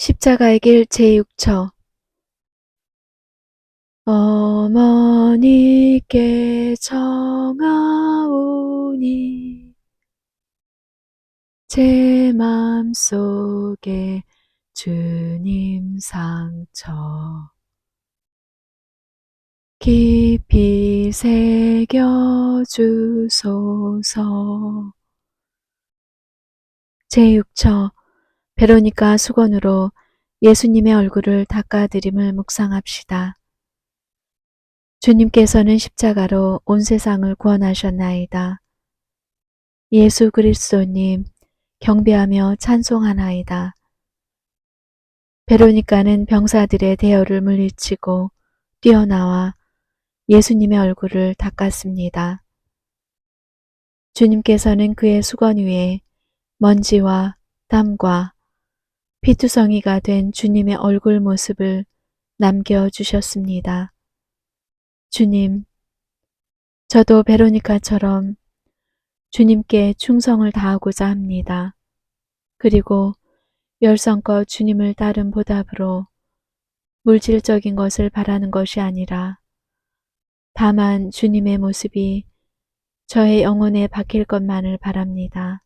십자가의 길 제6처. 어머니께 청하오니 제 맘속에 주님 상처. 깊이 새겨주소서. 제6처 베로니카 수건으로 예수님의 얼굴을 닦아드림을 묵상합시다. 주님께서는 십자가로 온 세상을 구원하셨나이다. 예수 그리스도님 경배하며 찬송하나이다. 베로니카는 병사들의 대열을 물리치고 뛰어나와 예수님의 얼굴을 닦았습니다. 주님께서는 그의 수건 위에 먼지와 땀과 피투성이가 된 주님의 얼굴 모습을 남겨주셨습니다. 주님, 저도 베로니카처럼 주님께 충성을 다하고자 합니다. 그리고 열성껏 주님을 따른 보답으로 물질적인 것을 바라는 것이 아니라 다만 주님의 모습이 저의 영혼에 박힐 것만을 바랍니다.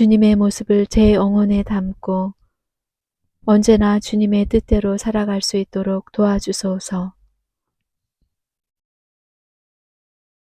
주님의 모습을 제 영혼에 담고 언제나 주님의 뜻대로 살아갈 수 있도록 도와주소서.